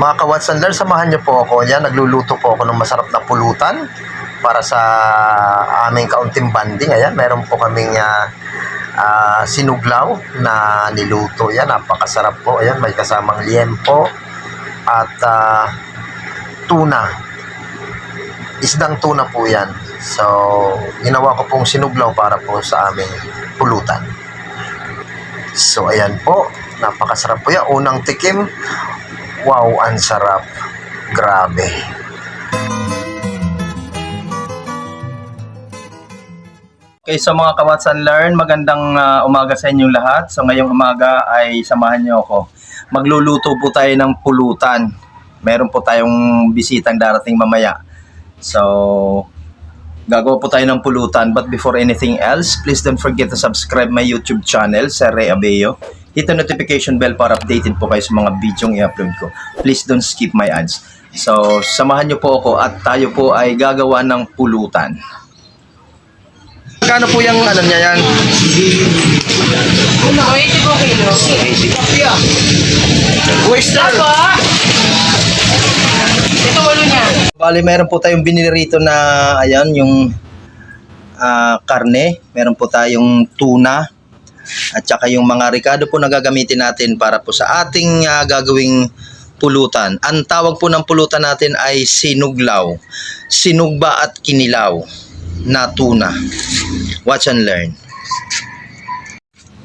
Mga kawatsanler, samahan niyo po ako. Yan, nagluluto po ako ng masarap na pulutan para sa aming kaunting banding. Ayan, meron po kaming ah, ah, sinuglaw na niluto. Yan, napakasarap po. Ayan, may kasamang liempo at ah, tuna. Isdang tuna po yan. So, ginawa ko pong sinuglaw para po sa aming pulutan. So, ayan po. Napakasarap po yan. Unang tikim, wow, ang sarap. Grabe. Okay, so mga kawatsan learn, magandang ah, umaga sa inyong lahat. So ngayong umaga ay samahan niyo ako. Magluluto po tayo ng pulutan. Meron po tayong bisitang darating mamaya. So gagawa po tayo ng pulutan. But before anything else, please don't forget to subscribe my YouTube channel, Sir Ray Abeo. Hit the notification bell para updated po kayo sa mga videong i-upload ko. Please don't skip my ads. So, samahan niyo po ako at tayo po ay gagawa ng pulutan. Kano po yung ano niya yan? Ano, 80 po kilo. Oyster! Apo! Ito ulo niya. Bali, meron po tayong binili rito na, ayan, yung ah, karne. Meron po tayong tuna. At saka yung mga ricado po na gagamitin natin para po sa ating ah, gagawing pulutan. Ang tawag po ng pulutan natin ay sinuglaw. Sinugba at kinilaw na tuna. Watch and learn.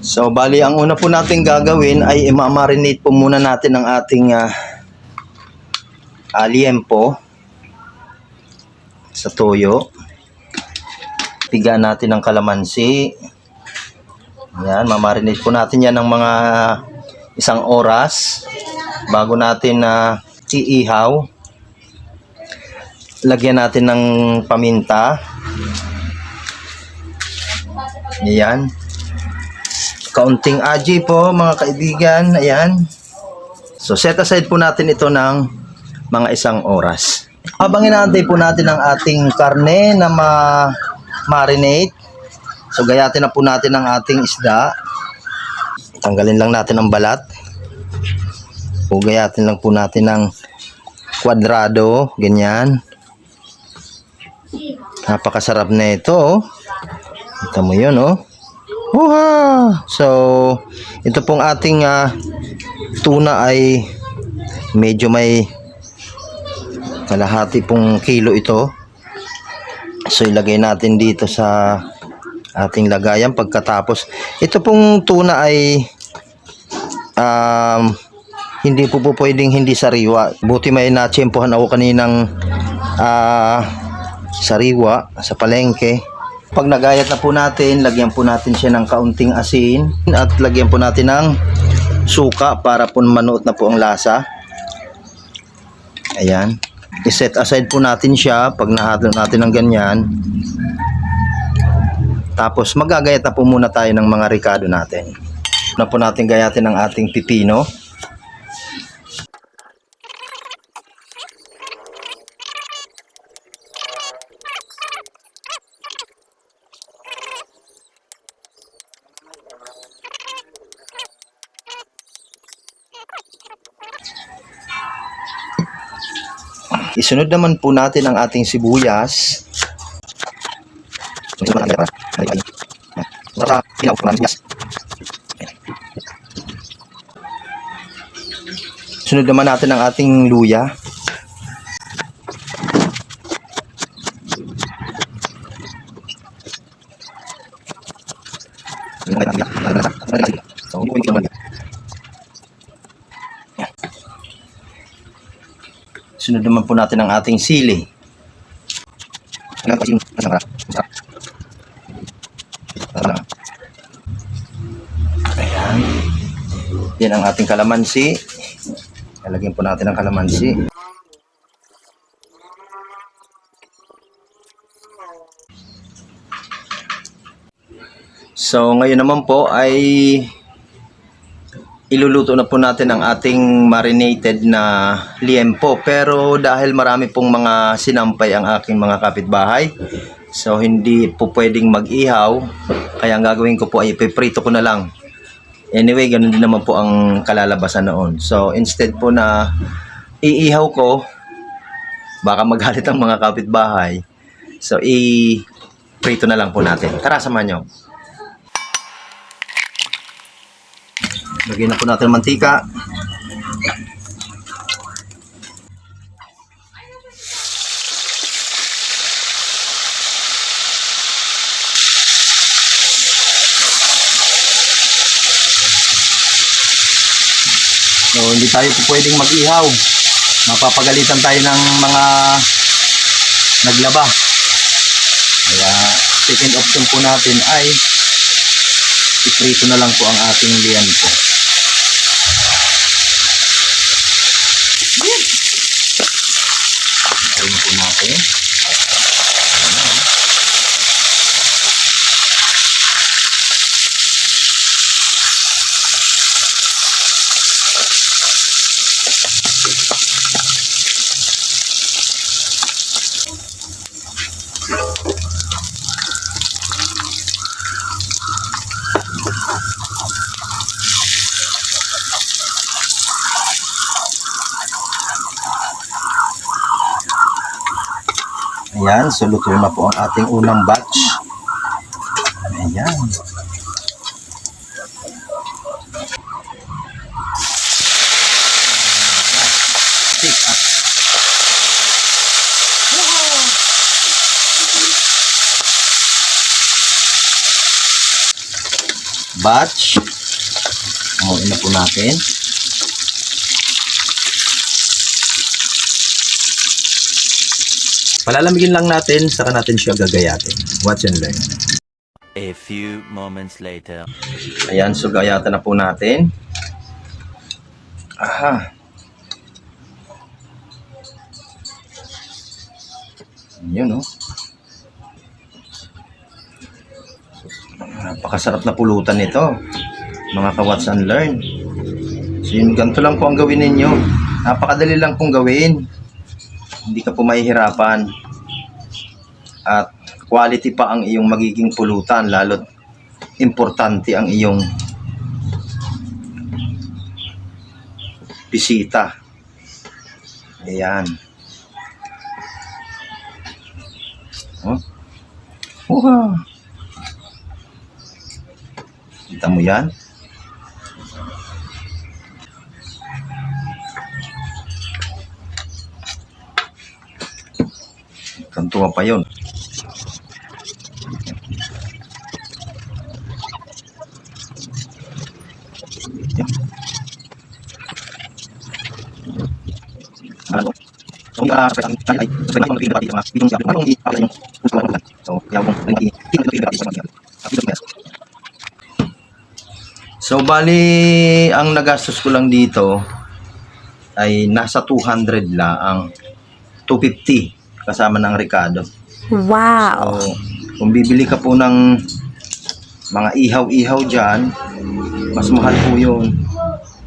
So, bali, ang una po natin gagawin ay imamarinate po muna natin ang ating ah, ah, liempo sa toyo. Piga natin ng kalamansi. Yan, mamarinate po natin yan ng mga isang oras bago natin na iihaw. Lagyan natin ng paminta. Yan. Kaunting aji po mga kaibigan. Ayan. So set aside po natin ito ng mga isang oras. Habang inaantay po natin ang ating karne na ma-marinate, so gayatin na po natin ang ating isda. Tanggalin lang natin ang balat. O gayatin lang po natin ng kwadrado, ganyan. Napakasarap na ito, oh. Kita mo yun, oh. Uha! So, ito pong ating ah, tuna ay medyo may kalahati pong kilo ito. So ilagay natin dito sa ating lagayan pagkatapos. Ito pong tuna ay um, hindi po po pwedeng hindi sariwa. Buti may natsyempohan ako kaninang ah, sariwa sa palengke. Pag nagayat na po natin, lagyan po natin siya ng kaunting asin at lagyan po natin ng suka para po manuot na po ang lasa. Ayan. I-set aside po natin siya pag nahalo natin ng ganyan. Tapos magagayat na po muna tayo ng mga ricado natin. Na po natin gayatin ang ating pipino. Isunod naman po natin ang ating sibuyas. Sunod naman natin para para hinaw po natin sibuyas. Sunod naman natin ang ating luya. Sunod naman po natin ang ating sili. Yan ang ating kalamansi. Lalagyan po natin ang kalamansi. So, ngayon naman po ay iluluto na po natin ang ating marinated na liempo. Pero dahil marami pong mga sinampay ang aking mga kapitbahay, so hindi po pwedeng mag-ihaw. Kaya ang gagawin ko po ay ipiprito ko na lang. Anyway, ganun din naman po ang kalalabasan noon. So instead po na iihaw ko, baka magalit ang mga kapitbahay. So, i-prito na lang po natin. Tara, samahan nyo. Lagyan na po natin mantika. So, hindi tayo pwedeng mag-ihaw. Mapapagalitan tayo ng mga naglaba. Kaya, second option po natin ay iprito na lang po ang ating liyan po. Ayun po natin. Ayan. Ayan, so luto na po ang ating unang batch. Ayan. Batch. Oh, ina po natin. Palalamigin lang natin, saka natin siya gagayatin. Watch and learn. A few moments later. Ayan, so gayatan na po natin. Aha. Yun, oh. Napakasarap na pulutan nito. Mga ka-watch and learn. So yun, ganito lang po ang gawin ninyo. Napakadali lang pong gawin. Hindi ka po mahihirapan. At quality pa ang iyong magiging pulutan, lalo't importante ang iyong bisita. Ayan. Oh. Wow. Kita mo yan? Kantuwa pa yun. ano so ang ang so ang bali ang nagastos ko lang dito ay nasa 200 lang 250 kasama ng Ricardo. Wow. So, kung bibili ka po ng mga ihaw-ihaw dyan, mas mahal po yun.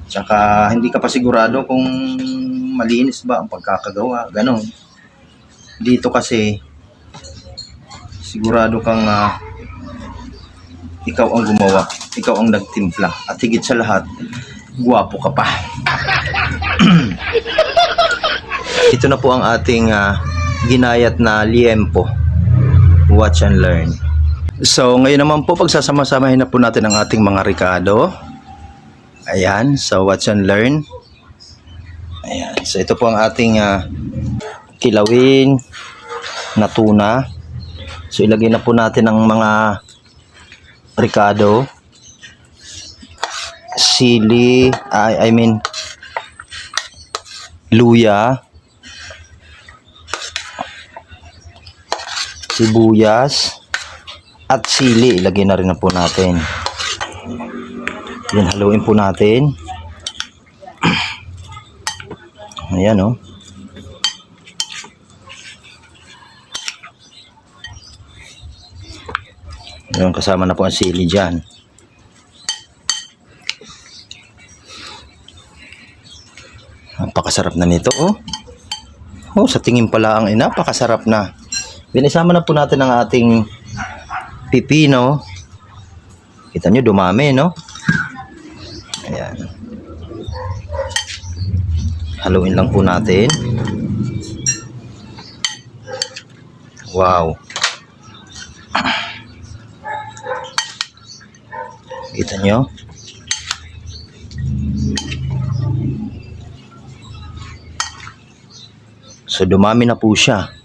Tsaka hindi ka pa sigurado kung malinis ba ang pagkakagawa, ganon. Dito kasi, sigurado kang ah, ikaw ang gumawa, ikaw ang nagtimpla. At higit sa lahat, guwapo ka pa. Ito na po ang ating ah, ginayat na liempo. Watch and learn. So, ngayon naman po, pagsasama-samahin na po natin ang ating mga Ricardo. Ayan, so watch and learn. Ayan, so ito po ang ating ah, kilawin na tuna. So, ilagay na po natin ang mga Ricardo. Sili, I, I mean, luya, sibuyas, at sili. Ilagay na rin na po natin. Yan, haluin po natin. Ayan, oh. Yan, kasama na po ang sili dyan. Napakasarap na nito, oh. Oh, sa tingin pala ang ina, napakasarap na. Binisama na po natin ang ating pipino. Kita nyo, dumami, no? Ayan. Haluin lang po natin. Wow. Kita nyo? So dumami na po siya.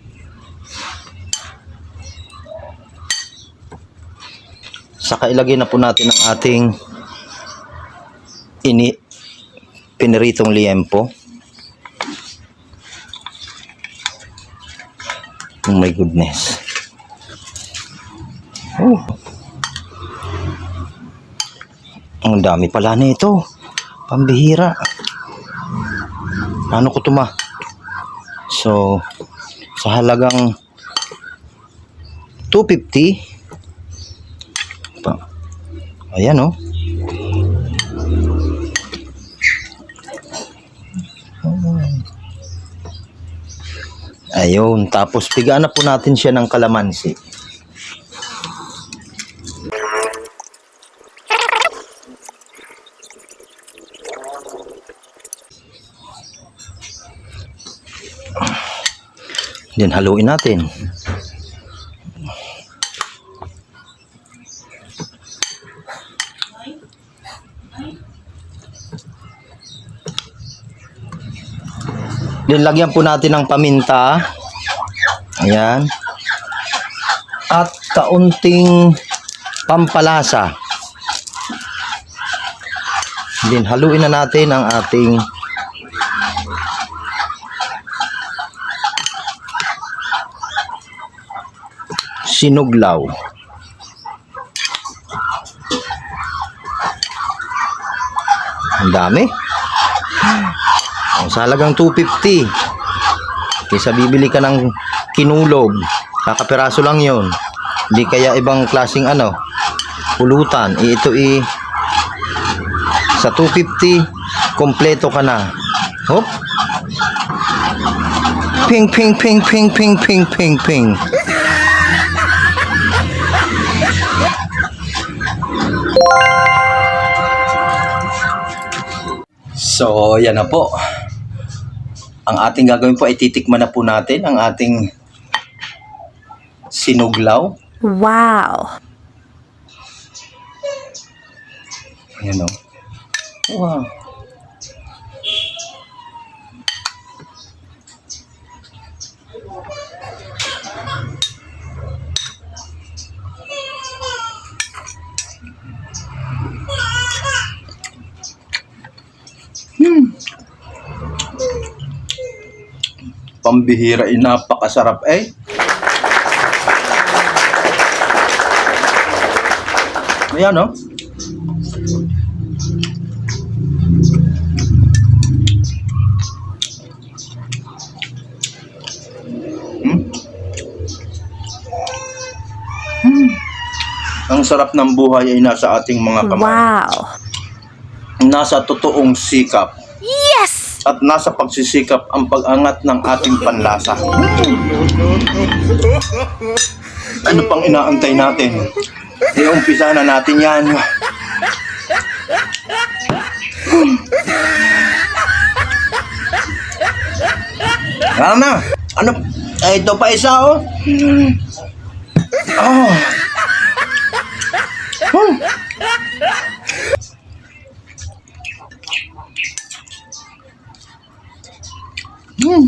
Saka ilagay na po natin ang ating ini piniritong liempo. Oh my goodness. Oh. Ang dami pala nito. Pambihira. Paano ko tuma? So, sa halagang 250 pa. Ayan oh. Ayun, tapos pigaan po natin siya ng kalamansi. Then haluin natin. Then lagyan po natin ng paminta. Ayan. At kaunting pampalasa. Then haluin na natin ang ating sinuglaw. Ang dami. Ang salagang 250. Kaysa bibili ka ng kinulog, kakapiraso lang yon. Hindi kaya ibang klasing ano, pulutan. Ito i sa 250, kompleto ka na. Hop. Ping, ping, ping, ping, ping, ping, ping, ping. So, yan na po. Ang ating gagawin po ay titikman na po natin ang ating sinuglaw. Wow. Ayan o. Wow. Pambihira, eh, napakasarap eh. Ayan oh. Hmm? Hmm. Ang sarap ng buhay ay nasa ating mga kamay. Wow. Nasa totoong sikap! At nasa pagsisikap ang pag-angat ng ating panlasa. Ano pang inaantay natin? E umpisa na natin yan. Na? Ano? Eh, ito pa isa oh. Oh. Oh. Hmm.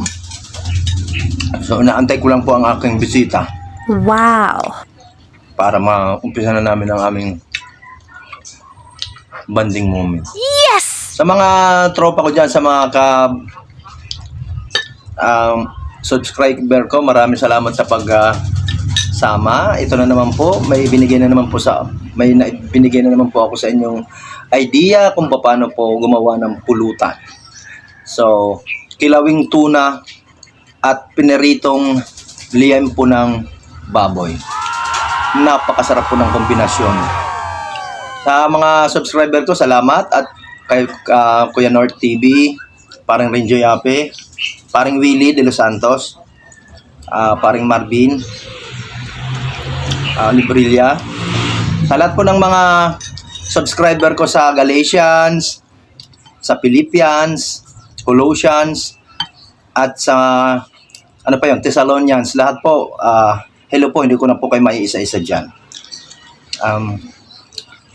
So, inaantay ko lang po ang aking bisita Wow. para maumpisa na namin ang aming banding moment. Yes! Sa mga tropa ko dyan, sa mga ka um, subscriber ko, maraming salamat sa pag ah, sama. Ito na naman po, may binigay na naman po sa may na, binigay na naman po ako sa inyong idea kung paano po gumawa ng pulutan. So, kilawing tuna at piniritong liempo ng baboy. Napakasarap po ng kombinasyon. Sa mga subscriber ko, salamat at kay ah, Kuya North TV, parang Renjo Yape, parang Willie de los Santos, ah, parang Marvin, ah, Librilla. Sa lahat po ng mga subscriber ko sa Galatians, sa Philippians, Colossians, at sa ano pa yun, Thessalonians, lahat po, ah, hello po, hindi ko na po kayo maiisa-isa dyan. Um,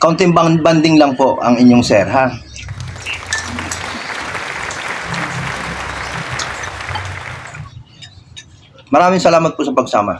kaunting bang- banding lang po ang inyong sir, ha? Maraming salamat po sa pagsama.